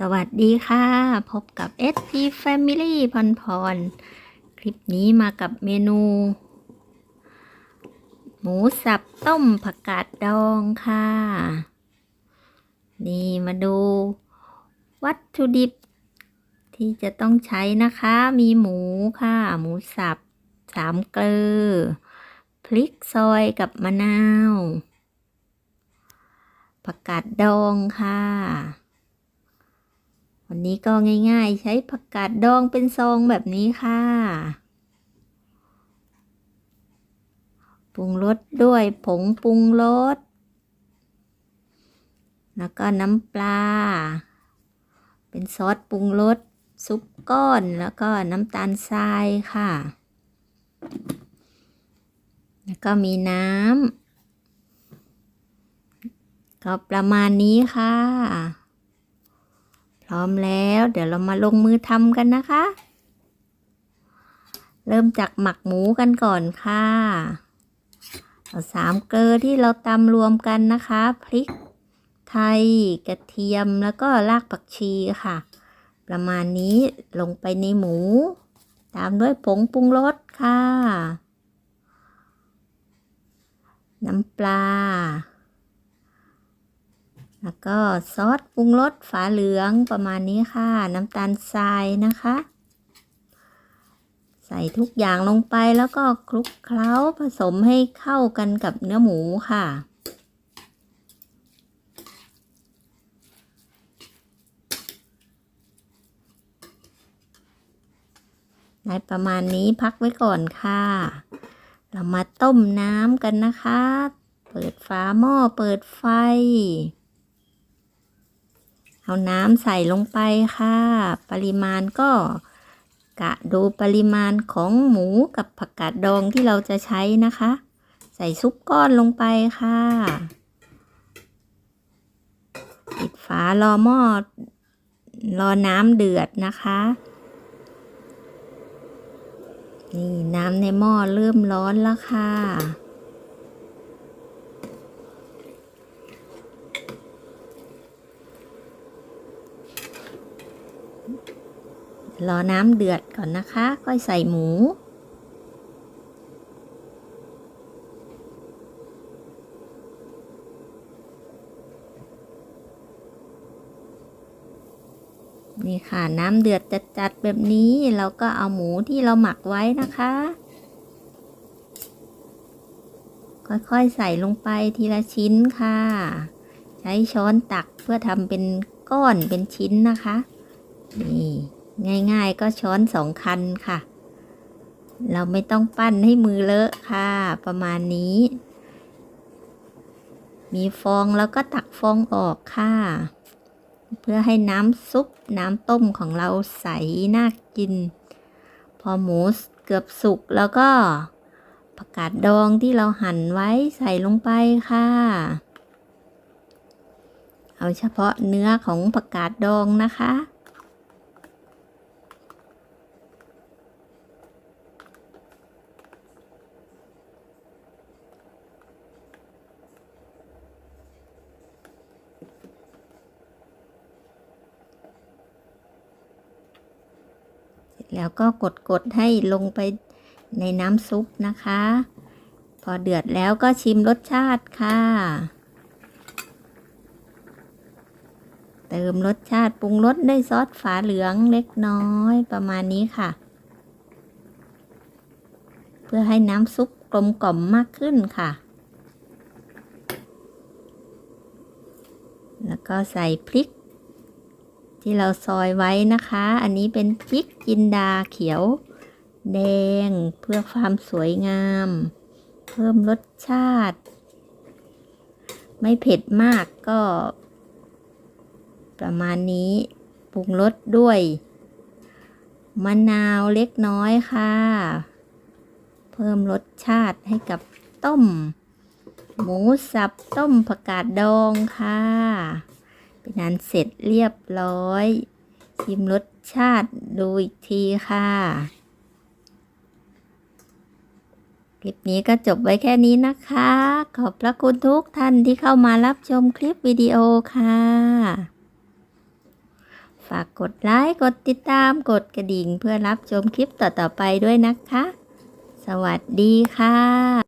สวัสดีค่ะ พบกับ SP Family พรพร คลิปนี้มากับเมนู หมูสับต้มผักกาดดองค่ะ นี่มาดู วัตถุดิบ ที่จะต้องใช้นะคะ มีหมูค่ะ หมูสับสามเกลือ พริกซอยกับมะนาว ผักกาดดองค่ะ วันนี้ก็ง่ายๆ ใช้ผักกาดดองเป็นซองแบบนี้ค่ะปรุงรสด้วยผงปรุงรสแล้วก็น้ำปลา เป็นซอสปรุงรสซุปก้อนแล้วก็น้ำตาลทรายค่ะ แล้วก็มีน้ำก็ประมาณนี้ค่ะ พร้อมแล้ว เดี๋ยวเรามาลงมือทำกันนะคะ เริ่มจากหมักหมูกันก่อนค่ะเอาสามเกลือที่เราตำรวมกันนะคะ พริกไทยกระเทียมแล้วก็รากผักชีค่ะ ประมาณนี้ลงไปในหมู ตามด้วยผงปรุงรสค่ะ น้ำปลา แล้วก็ซอสปรุงรสฝาเหลืองประมาณนี้ค่ะ น้ำตาลทรายนะคะ ใส่ทุกอย่างลงไปแล้วก็คลุกเคล้าผสมให้เข้ากันกับเนื้อหมูค่ะได้ประมาณนี้พักไว้ก่อนค่ะ เรามาต้มน้ำกันนะคะ เปิดฝาหม้อเปิดไฟ เอาน้ำใส่ลงไปค่ะ ปริมาณก็กะดูปริมาณของหมูกับผักกาดดองที่เราจะใช้นะคะ ใส่ซุปก้อนลงไปค่ะปิดฝารอหม้อรอน้ำเดือดนะคะ นี่น้ำในหม้อเริ่มร้อนแล้วค่ะ รอน้ำเดือดก่อนนะคะก็ใส่หมู นี่ค่ะน้ำเดือดจัดๆแบบนี้เราก็เอาหมูที่เราหมักไว้นะคะ ค่อยๆใส่ลงไปทีละชิ้นค่ะ ใช้ช้อนตักเพื่อทำเป็นก้อนเป็นชิ้นนะคะ นี่ ง่ายๆ ก็ช้อนสองคันค่ะ เราไม่ต้องปั้นให้มือเลอะค่ะ ประมาณนี้ มีฟองแล้วก็ตักฟองออกค่ะ เพื่อให้น้ำซุปน้ำต้มของเราใสน่ากิน พอหมูเกือบสุกแล้วก็ผักกาดดองที่เราหั่นไว้ใส่ลงไปค่ะ เอาเฉพาะเนื้อของผักกาดดองนะคะ แล้วก็กดกดให้ลงไปในน้ำซุปนะคะ พอเดือดแล้วก็ชิมรสชาติค่ะ เติมรสชาติปรุงรสด้วยซอสฝาเหลืองเล็กน้อยประมาณนี้ค่ะ เพื่อให้น้ำซุปกลมกล่อมมากขึ้นค่ะ แล้ว ก็ใส่พริก ที่เราซอยไว้นะคะ อันนี้เป็นพริกจินดาเขียว แดงเพื่อความสวยงาม เพิ่มรสชาติ ไม่เผ็ดมากก็ ประมาณนี้ปรุงรสด้วยมะนาวเล็กน้อยค่ะ เพิ่มรสชาติให้กับต้ม หมูสับต้มผักกาดดองค่ะ เป็นอันเสร็จเรียบร้อย ชิมรสชาติดูอีกทีค่ะ คลิปนี้ก็จบไว้แค่นี้นะคะ ขอบพระคุณทุกท่านที่เข้ามารับชมคลิปวิดีโอค่ะ ฝากกดไลค์ กดติดตาม กดกระดิ่งเพื่อรับชมคลิปต่อๆไปด้วยนะคะ สวัสดีค่ะ